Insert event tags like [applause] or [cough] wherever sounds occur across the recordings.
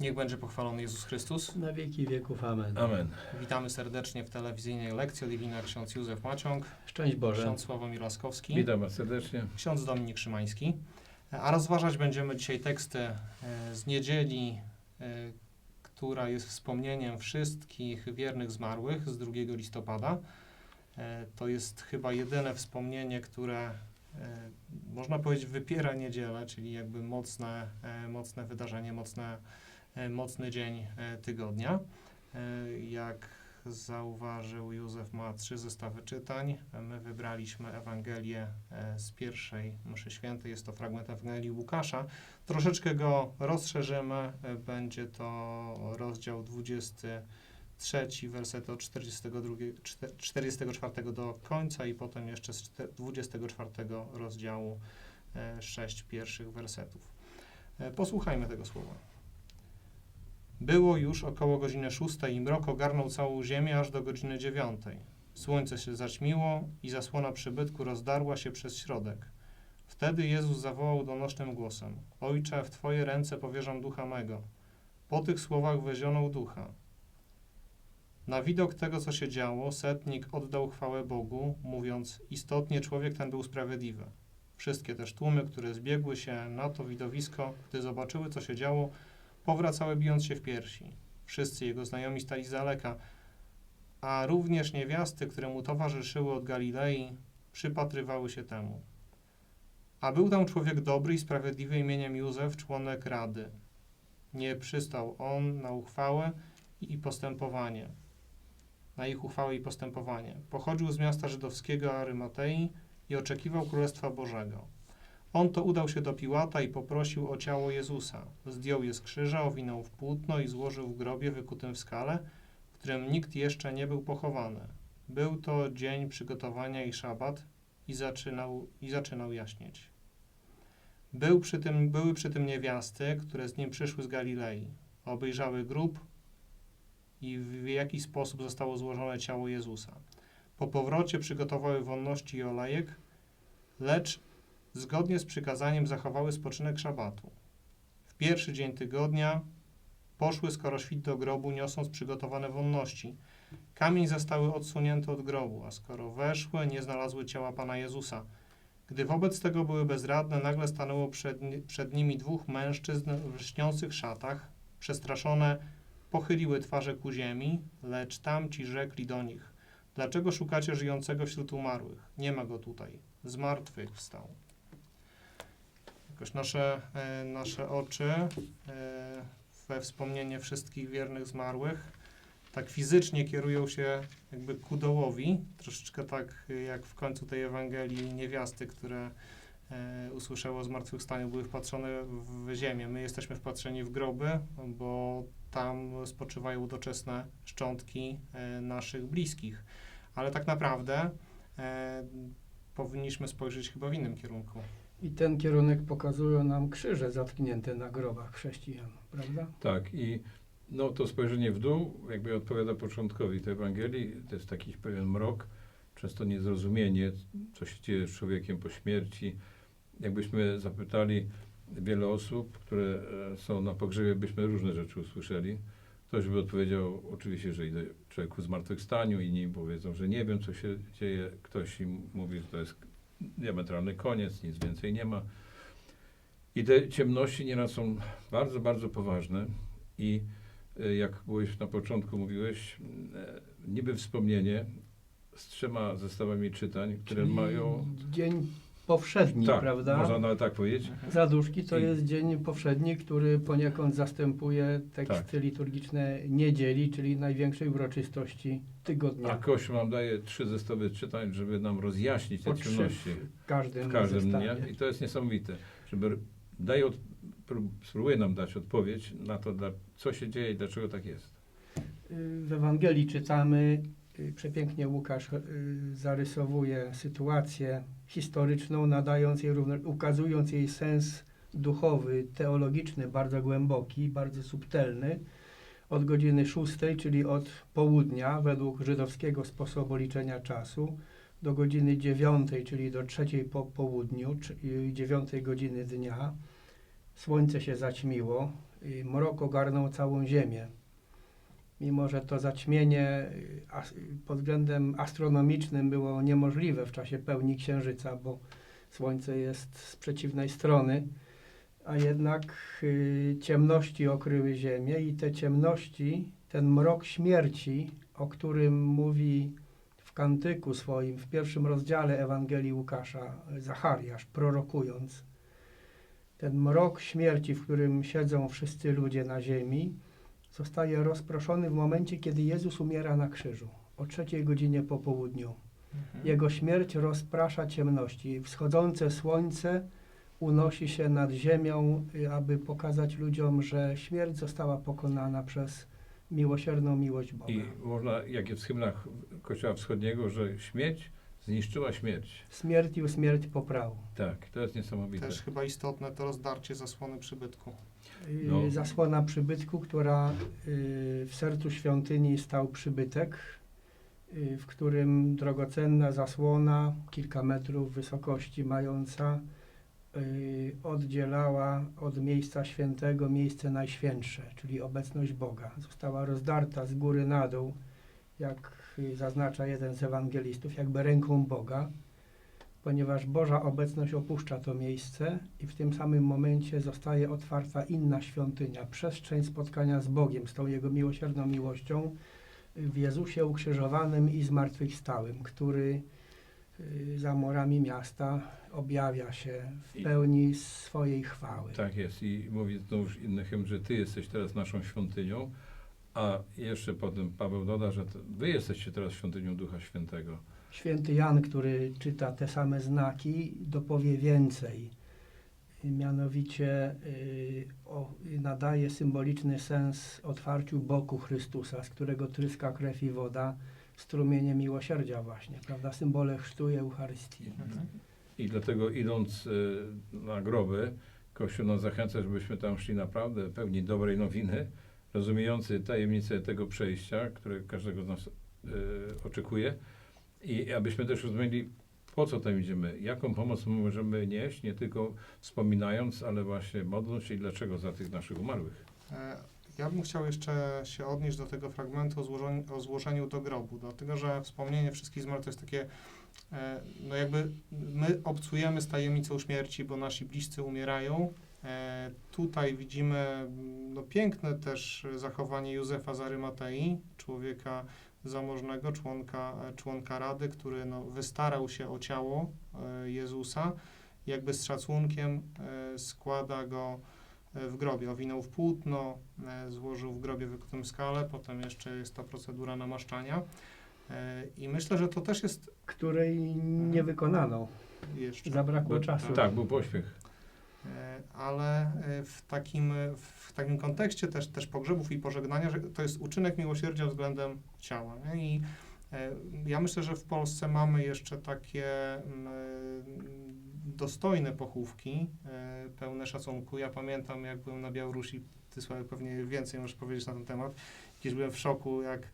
Niech będzie pochwalony Jezus Chrystus. Na wieki wieków. Amen. Amen. Witamy serdecznie w telewizyjnej lekcji Divina ksiądz Józef Maciąg, Szczęść Boże. ksiądz Sławomir Laskowski, Witam Was serdecznie. ksiądz Dominik Szymański. A rozważać będziemy dzisiaj teksty e, z niedzieli, e, która jest wspomnieniem wszystkich wiernych zmarłych z 2 listopada. E, To jest chyba jedyne wspomnienie, które można powiedzieć wypiera niedzielę, czyli jakby mocne, mocne wydarzenie, mocne, mocny dzień e, tygodnia. E, Jak zauważył Józef, ma trzy zestawy czytań. My wybraliśmy Ewangelię e, z pierwszej mszy świętej. Jest to fragment Ewangelii Łukasza. Troszeczkę go rozszerzymy. E, Będzie to rozdział 23, wersety od 42, czte- 44 do końca i potem jeszcze z czte- 24 rozdziału e, sześć pierwszych wersetów. E, Posłuchajmy tego słowa. Było już około godziny szóstej i mrok ogarnął całą ziemię aż do godziny dziewiątej. Słońce się zaćmiło i zasłona przybytku rozdarła się przez środek. Wtedy Jezus zawołał donośnym głosem: Ojcze, w Twoje ręce powierzam ducha mego. Po tych słowach wyzionął ducha. Na widok tego, co się działo, setnik oddał chwałę Bogu, mówiąc: Istotnie człowiek ten był sprawiedliwy. Wszystkie też tłumy, które zbiegły się na to widowisko, gdy zobaczyły, co się działo, powracały bijąc się w piersi. Wszyscy jego znajomi stali z daleka, a również niewiasty, które mu towarzyszyły od Galilei, przypatrywały się temu. A był tam człowiek dobry i sprawiedliwy imieniem Józef, członek Rady. Nie przystał on na uchwałę i postępowanie, na ich uchwałę i postępowanie. Pochodził z miasta żydowskiego Arymatei i oczekiwał Królestwa Bożego. On to udał się do Piłata i poprosił o ciało Jezusa. Zdjął je z krzyża, owinął w płótno i złożył w grobie wykutym w skale, w którym nikt jeszcze nie był pochowany. Był to dzień przygotowania i szabat i zaczynał, i zaczynał jaśnieć. Był przy tym, były przy tym niewiasty, które z nim przyszły z Galilei. Obejrzały grób i w jaki sposób zostało złożone ciało Jezusa. Po powrocie przygotowały wonności i olejek, lecz zgodnie z przykazaniem zachowały spoczynek szabatu. W pierwszy dzień tygodnia poszły skoro świt do grobu, niosąc przygotowane wonności. Kamień zostały odsunięty od grobu, a skoro weszły, nie znalazły ciała Pana Jezusa. Gdy wobec tego były bezradne, nagle stanęło przed, przed nimi dwóch mężczyzn w lśniących szatach. Przestraszone pochyliły twarze ku ziemi, lecz tamci rzekli do nich, dlaczego szukacie żyjącego wśród umarłych? Nie ma go tutaj. Z martwych wstał. Jakoś nasze, e, nasze oczy e, we wspomnienie wszystkich wiernych zmarłych tak fizycznie kierują się jakby ku dołowi, troszeczkę tak jak w końcu tej Ewangelii niewiasty, które e, usłyszały o zmartwychwstaniu, były wpatrzone w ziemię. My jesteśmy wpatrzeni w groby, bo tam spoczywają doczesne szczątki e, naszych bliskich. Ale tak naprawdę e, powinniśmy spojrzeć chyba w innym kierunku. I ten kierunek pokazują nam krzyże zatknięte na grobach chrześcijan, prawda? Tak, i no, to spojrzenie w dół jakby odpowiada początkowi tej Ewangelii. To jest taki pewien mrok, często niezrozumienie, co się dzieje z człowiekiem po śmierci. Jakbyśmy zapytali wiele osób, które e, są na pogrzebie, byśmy różne rzeczy usłyszeli. Ktoś by odpowiedział, oczywiście, że idę człowieku zmartwychwstaniu, inni powiedzą, że nie wiem, co się dzieje. Ktoś im mówi, że to jest diametralny koniec, nic więcej nie ma. I te ciemności nieraz są bardzo, bardzo poważne i e, jak byłeś na początku mówiłeś, e, niby wspomnienie z trzema zestawami czytań, które Czyli mają... Dzień powszedni, tak, prawda? można nawet tak powiedzieć. Zaduszki to I- jest dzień powszedni, który poniekąd zastępuje teksty Tak. liturgiczne niedzieli, czyli największej uroczystości A tygodnia. Kościół nam daje trzy zestawy czytań, żeby nam rozjaśnić te ciemności w każdym, w każdym zestawie. I to jest niesamowite, żeby daje od, prób- spróbuje nam dać odpowiedź na to, co się dzieje i dlaczego tak jest. Y, W Ewangelii czytamy, y, przepięknie Łukasz y, zarysowuje sytuację historyczną, nadając jej ukazując jej sens duchowy, teologiczny, bardzo głęboki, bardzo subtelny. Od godziny szóstej, czyli od południa, według żydowskiego sposobu liczenia czasu, do godziny dziewiątej, czyli do trzeciej po południu, czy- i dziewiątej godziny dnia, słońce się zaćmiło, mrok ogarnął całą ziemię. Mimo, że to zaćmienie y, pod względem astronomicznym było niemożliwe w czasie pełni księżyca, bo Słońce jest z przeciwnej strony, a jednak y, ciemności okryły ziemię i te ciemności, ten mrok śmierci, o którym mówi w kantyku swoim, w pierwszym rozdziale Ewangelii Łukasza, Zachariasz, prorokując, ten mrok śmierci, w którym siedzą wszyscy ludzie na ziemi, zostaje rozproszony w momencie, kiedy Jezus umiera na krzyżu, o trzeciej godzinie po południu. Mhm. Jego śmierć rozprasza ciemności. Wschodzące słońce unosi się nad ziemią, y, aby pokazać ludziom, że śmierć została pokonana przez miłosierną miłość Boga. I można, jak jest w hymnach Kościoła Wschodniego, że śmierć zniszczyła śmierć. Śmiercił śmierć poprał. Tak, to jest niesamowite. Też chyba istotne to rozdarcie zasłony przybytku. Y, No. Zasłona przybytku, która y, w sercu świątyni stał przybytek, w którym drogocenna zasłona, kilka metrów wysokości mająca, oddzielała od miejsca świętego miejsce najświętsze, czyli obecność Boga. Została rozdarta z góry na dół, jak y, zaznacza jeden z ewangelistów, jakby ręką Boga, ponieważ Boża obecność opuszcza to miejsce i w tym samym momencie zostaje otwarta inna świątynia, przestrzeń spotkania z Bogiem, z tą Jego miłosierną miłością w Jezusie ukrzyżowanym i zmartwychwstałym, który y, za murami miasta objawia się w pełni swojej chwały. Tak jest i mówi znowuż inny hymn, że Ty jesteś teraz naszą świątynią, a jeszcze potem Paweł doda, że Wy jesteście teraz świątynią Ducha Świętego. Święty Jan, który czyta te same znaki, dopowie więcej. Mianowicie y, o, nadaje symboliczny sens otwarciu boku Chrystusa, z którego tryska krew i woda, strumienie miłosierdzia właśnie, prawda? Symbole chrztu i Eucharystii. Mhm. I dlatego idąc y, na groby, Kościół nas zachęca, żebyśmy tam szli naprawdę pełni dobrej nowiny, rozumiejący tajemnicę tego przejścia, które każdego z nas y, oczekuje i abyśmy też rozumieli, po co tam idziemy, jaką pomoc możemy nieść, nie tylko wspominając, ale właśnie modląc się i dlaczego za tych naszych umarłych. Ja bym chciał jeszcze się odnieść do tego fragmentu o złożeniu, o złożeniu do grobu, dlatego że wspomnienie wszystkich zmarłych to jest takie, e, no jakby my obcujemy z tajemnicą śmierci, bo nasi bliscy umierają. E, Tutaj widzimy mm, no, piękne też zachowanie Józefa z Arymatei, człowieka zamożnego, członka, e, członka Rady, który no, wystarał się o ciało e, Jezusa, jakby z szacunkiem e, składa go w grobie. Owinął w płótno, e, złożył w grobie wykutym skale, potem jeszcze jest ta procedura namaszczania. E, I myślę, że to też jest Której nie wykonano. jeszcze, Zabrakło czasu. Tak, był pośpiech. e, ale e, w takim, w takim kontekście też, też pogrzebów i pożegnania, że to jest uczynek miłosierdzia względem ciała. Nie? I e, ja myślę, że w Polsce mamy jeszcze takie mm, e, dostojne pochówki, e, pełne szacunku. Ja pamiętam, jak byłem na Białorusi, ty Sławek pewnie więcej możesz powiedzieć na ten temat, gdzieś byłem w szoku, jak e,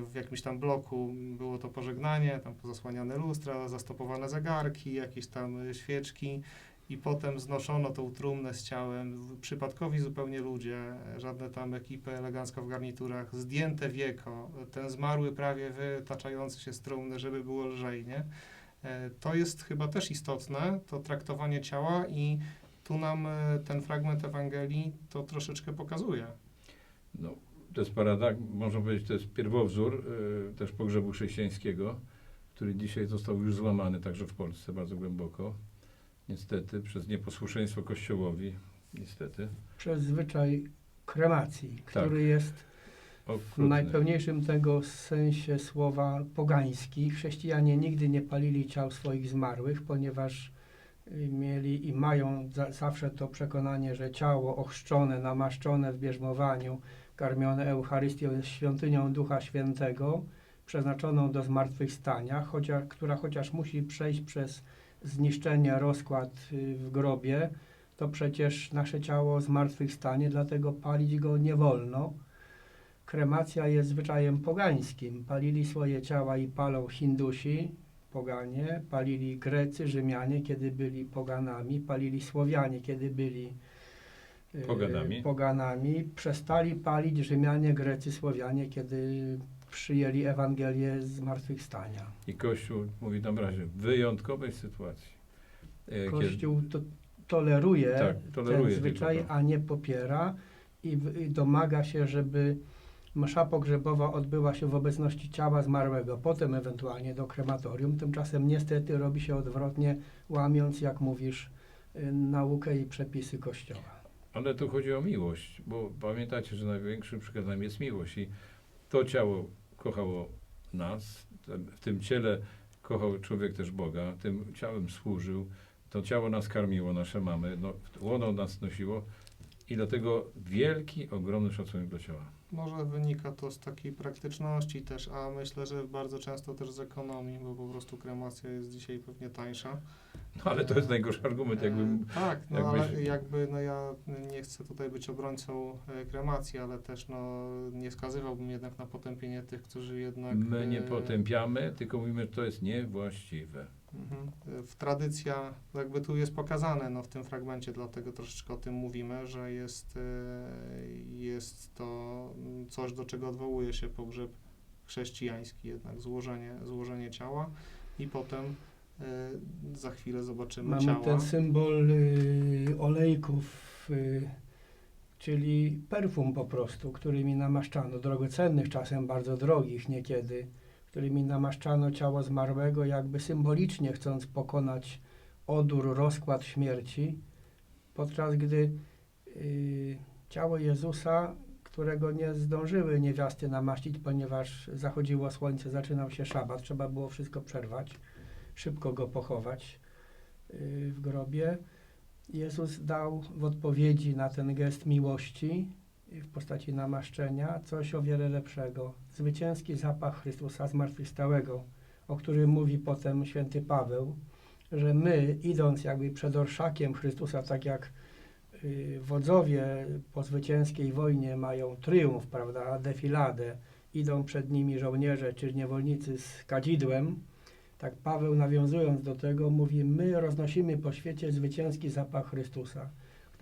w jakimś tam bloku było to pożegnanie, tam pozasłaniane lustra, zastopowane zegarki, jakieś tam e, świeczki i potem znoszono tą trumnę z ciałem, przypadkowi zupełnie ludzie, żadne tam ekipy elegancko w garniturach, zdjęte wieko, ten zmarły prawie wytaczający się z trumny, żeby było lżej, nie? E, To jest chyba też istotne, to traktowanie ciała i tu nam e, ten fragment Ewangelii to troszeczkę pokazuje. No, to jest paradak, można powiedzieć, to jest pierwowzór y, też pogrzebu chrześcijańskiego, który dzisiaj został już złamany także w Polsce bardzo głęboko. Niestety, przez nieposłuszeństwo Kościołowi, niestety. Przez zwyczaj kremacji, Tak. który jest w Okrutny. najpełniejszym tego sensie słowa pogański. Chrześcijanie nigdy nie palili ciał swoich zmarłych, ponieważ y, mieli i mają za, zawsze to przekonanie, że ciało ochrzczone, namaszczone w bierzmowaniu, karmione Eucharystią jest świątynią Ducha Świętego, przeznaczoną do zmartwychwstania, chociaż, która chociaż musi przejść przez zniszczenie, rozkład y, w grobie, to przecież nasze ciało zmartwychwstanie, dlatego palić go nie wolno. Kremacja jest zwyczajem pogańskim. Palili swoje ciała i palą Hindusi, poganie, palili Grecy, Rzymianie, kiedy byli poganami, palili Słowianie, kiedy byli y, Poganami. poganami, przestali palić Rzymianie, Grecy, Słowianie, kiedy przyjęli Ewangelię zmartwychwstania. I Kościół mówi w razie w wyjątkowej sytuacji. e, Kościół to, toleruje, Tak, toleruje ten zwyczaj, a nie popiera i, i domaga się, żeby msza pogrzebowa odbyła się w obecności ciała zmarłego, potem ewentualnie do krematorium. Tymczasem niestety robi się odwrotnie, łamiąc, jak mówisz, y, naukę i przepisy Kościoła. Ale tu chodzi o miłość, bo pamiętacie, że największym przykazaniem jest miłość i to ciało kochało nas, w tym ciele kochał człowiek też Boga, tym ciałem służył, to ciało nas karmiło, nasze mamy, no, łono nas nosiło i dlatego wielki, ogromny szacunek do ciała. Może wynika to z takiej praktyczności też, a myślę, że bardzo często też z ekonomii, bo po prostu kremacja jest dzisiaj pewnie tańsza. No ale to jest najgorszy argument, jakbym... E, tak, no jakbyś- ale jakby no ja nie chcę tutaj być obrońcą e, kremacji, ale też no nie skazywałbym jednak na potępienie tych, którzy jednak... My nie e, potępiamy, tylko mówimy, że to jest niewłaściwe. Mhm. W tradycja, jakby tu jest pokazane no, w tym fragmencie, dlatego troszeczkę o tym mówimy, że jest, e, jest to mm, coś, do czego odwołuje się pogrzeb chrześcijański, jednak złożenie, złożenie ciała i potem e, za chwilę zobaczymy Mamy ciała. ten symbol y, olejków, y, czyli perfum po prostu, którymi namaszczano, drogocennych, czasem bardzo drogich niekiedy, którymi namaszczano ciało zmarłego, jakby symbolicznie chcąc pokonać odór, rozkład śmierci, podczas gdy y, ciało Jezusa, którego nie zdążyły niewiasty namaścić, ponieważ zachodziło słońce, zaczynał się szabat, trzeba było wszystko przerwać, szybko go pochować y, w grobie. Jezus dał w odpowiedzi na ten gest miłości w postaci namaszczenia coś o wiele lepszego. Zwycięski zapach Chrystusa zmartwychwstałego, o którym mówi potem święty Paweł, że my, idąc jakby przed orszakiem Chrystusa, tak jak y, wodzowie po zwycięskiej wojnie mają triumf, prawda, defiladę, idą przed nimi żołnierze czy niewolnicy z kadzidłem, tak Paweł nawiązując do tego mówi, my roznosimy po świecie zwycięski zapach Chrystusa,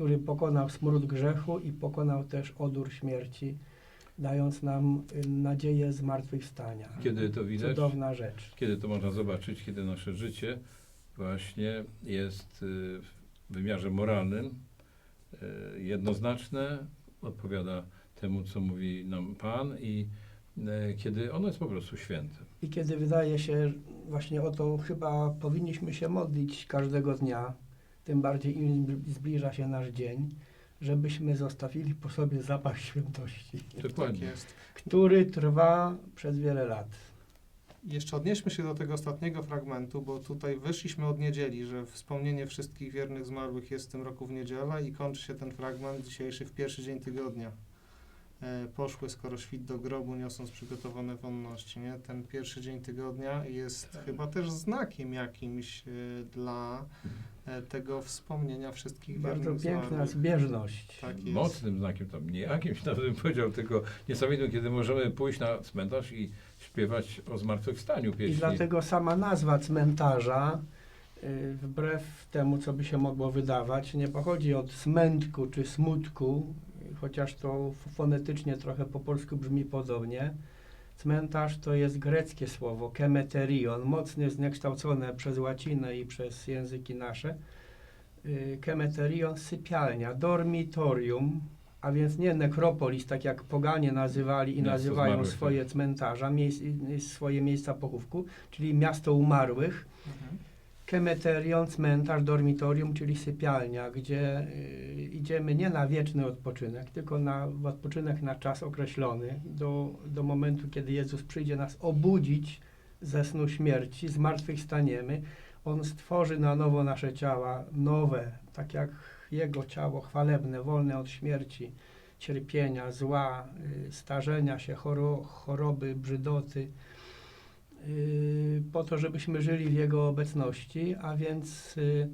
który pokonał smród grzechu i pokonał też odór śmierci, dając nam y, nadzieję zmartwychwstania. Kiedy to widać? Cudowna rzecz. Kiedy to można zobaczyć? Kiedy nasze życie właśnie jest y, w wymiarze moralnym y, jednoznaczne, odpowiada temu, co mówi nam Pan i kiedy ono jest po prostu święte. I kiedy wydaje się, właśnie o to chyba powinniśmy się modlić każdego dnia, tym bardziej im zbliża się nasz dzień, żebyśmy zostawili po sobie zapach świętości, Tak Dokładnie. jest. który trwa przez wiele lat. Jeszcze odnieśmy się do tego ostatniego fragmentu, bo tutaj wyszliśmy od niedzieli, że wspomnienie wszystkich wiernych zmarłych jest w tym roku w niedzielę i kończy się ten fragment dzisiejszy w pierwszy dzień tygodnia. E, poszły skoro świt do grobu, niosąc przygotowane wonności. Nie? Ten pierwszy dzień tygodnia jest chyba też znakiem jakimś e, dla e, tego wspomnienia wszystkich Bardzo wiernych piękna zmarłych. zbieżność. Tak. Mocnym znakiem, tam nie jakimś [laughs] nawet bym powiedział, tylko niesamowitym, kiedy możemy pójść na cmentarz i śpiewać o zmartwychwstaniu I pieśni. dlatego sama nazwa cmentarza, y, wbrew temu, co by się mogło wydawać, nie pochodzi od smętku czy smutku, chociaż to fonetycznie trochę po polsku brzmi podobnie. Cmentarz to jest greckie słowo, kemeterion, mocno zniekształcone przez łacinę i przez języki nasze. Y, Kemeterion, sypialnia, dormitorium, a więc nie nekropolis, tak jak poganie nazywali i Miasto nazywają zmarłych, swoje cmentarza, miejsc, y, swoje miejsca pochówku, czyli miasto umarłych. Mhm. Kemeterion, cmentarz, dormitorium, czyli sypialnia, gdzie y, idziemy nie na wieczny odpoczynek, tylko na odpoczynek na czas określony, do, do momentu, kiedy Jezus przyjdzie nas obudzić ze snu śmierci, zmartwychwstaniemy. On stworzy na nowo nasze ciała, nowe, tak jak Jego ciało chwalebne, wolne od śmierci, cierpienia, zła, y, starzenia się, choro, choroby, brzydoty, po to, żebyśmy żyli w Jego obecności, a więc y,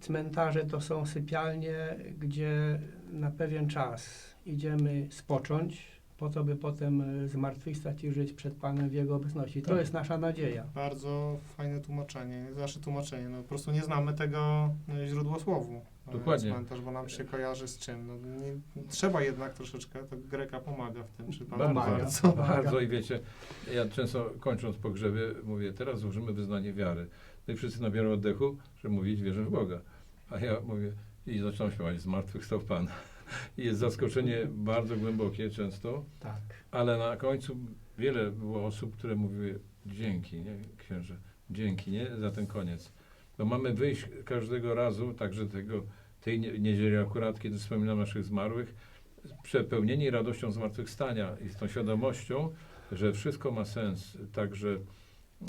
cmentarze to są sypialnie, gdzie na pewien czas idziemy spocząć, po to, by potem y, zmartwychwstać i żyć przed Panem w Jego obecności. To Tak. jest nasza nadzieja. Bardzo fajne tłumaczenie, nasze tłumaczenie. No, po prostu nie znamy tego e, źródłosłowu. Dokładnie. Cmentarz, bo nam się kojarzy z czym. No, nie, trzeba jednak troszeczkę, to Greka pomaga w tym przypadku. Bardzo, bardzo. bardzo i wiecie, ja często kończąc pogrzeby mówię, teraz złożymy wyznanie wiary. No i wszyscy nabiorą oddechu, że mówić wierzę w Boga. A ja mówię i zaczynam śpiewać, zmartwychwstał Pan. [laughs] I jest zaskoczenie bardzo głębokie często, Tak. ale na końcu wiele było osób, które mówiły dzięki, nie księże, dzięki, nie, za ten koniec. Bo mamy wyjść każdego razu, także tego, tej nie- niedzieli akurat, kiedy wspominam naszych zmarłych, przepełnieni radością zmartwychwstania i z tą świadomością, że wszystko ma sens, także e,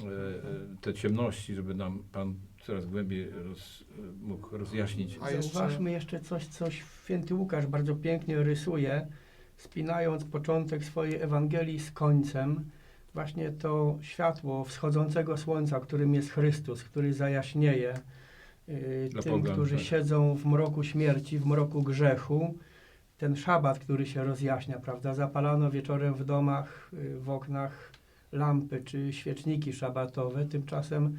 e, te ciemności, żeby nam Pan coraz głębiej roz, mógł rozjaśnić. A jeszcze- Zauważmy jeszcze coś, co święty Łukasz bardzo pięknie rysuje, spinając początek swojej Ewangelii z końcem. Właśnie to światło wschodzącego słońca, którym jest Chrystus, który zajaśnieje y, tym, pogan, którzy tak. siedzą w mroku śmierci, w mroku grzechu. Ten szabat, który się rozjaśnia, prawda? Zapalano wieczorem w domach, y, w oknach lampy czy świeczniki szabatowe. Tymczasem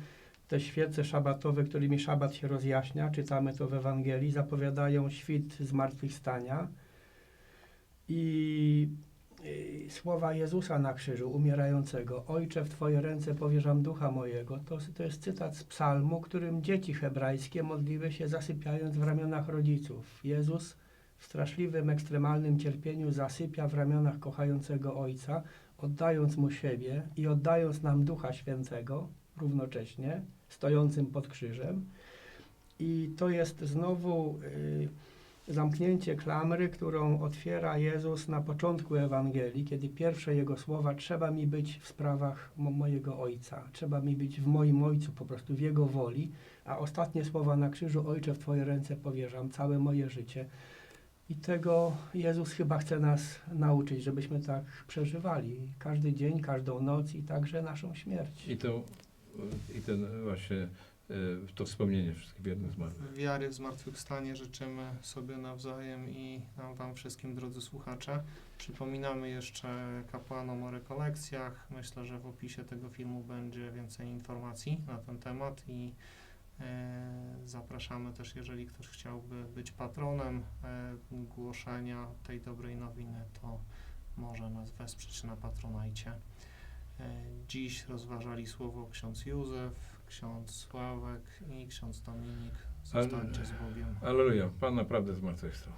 te świece szabatowe, którymi szabat się rozjaśnia, czytamy to w Ewangelii, zapowiadają świt zmartwychwstania i słowa Jezusa na krzyżu, umierającego. Ojcze, w Twoje ręce powierzam ducha mojego. To, to jest cytat z psalmu, którym dzieci hebrajskie modliły się zasypiając w ramionach rodziców. Jezus w straszliwym, ekstremalnym cierpieniu zasypia w ramionach kochającego Ojca, oddając Mu siebie i oddając nam Ducha Świętego równocześnie, stojącym pod krzyżem. I to jest znowu y, zamknięcie klamry, którą otwiera Jezus na początku Ewangelii, kiedy pierwsze Jego słowa trzeba mi być w sprawach mo mojego Ojca, trzeba mi być w moim Ojcu, po prostu w Jego woli, a ostatnie słowa na krzyżu, Ojcze, w Twoje ręce powierzam całe moje życie. I tego Jezus chyba chce nas nauczyć, żebyśmy tak przeżywali każdy dzień, każdą noc i także naszą śmierć. I, to, I ten właśnie to wspomnienie wszystkich wiernych zmarłych. Wiary w zmartwychwstanie życzymy sobie nawzajem i nam Wam wszystkim, drodzy słuchacze. Przypominamy jeszcze kapłanom o rekolekcjach. Myślę, że w opisie tego filmu będzie więcej informacji na ten temat i e, zapraszamy też, jeżeli ktoś chciałby być patronem e, głoszenia tej dobrej nowiny, to może nas wesprzeć na Patronajcie. Dziś rozważali słowo ksiądz Józef, ksiądz Sławek i ksiądz Dominik. Zostańcie z Bogiem. Aleluja, Pan naprawdę zmartwychwstał.